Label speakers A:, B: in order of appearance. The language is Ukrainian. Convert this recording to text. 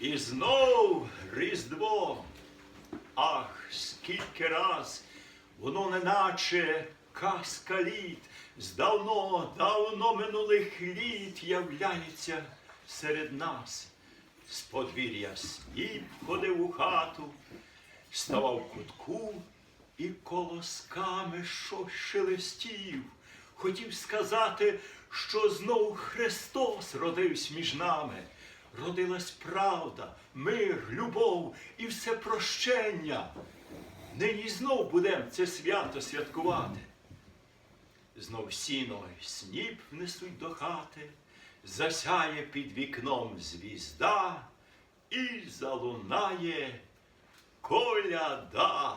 A: І знов Різдво. Ах, скільки раз воно неначе казка літ, з давно, давно минулих літ являється серед нас. З подвір'я сніп ходив у хату, ставав в кутку і колосками щось шелестів. Хотів сказати, що знов Христос родився між нами. Родилась правда, мир, любов і все прощення. Нині знов будемо це свято святкувати. Знов сіно й сніп внесуть до хати, засяє під вікном звізда і залунає коляда.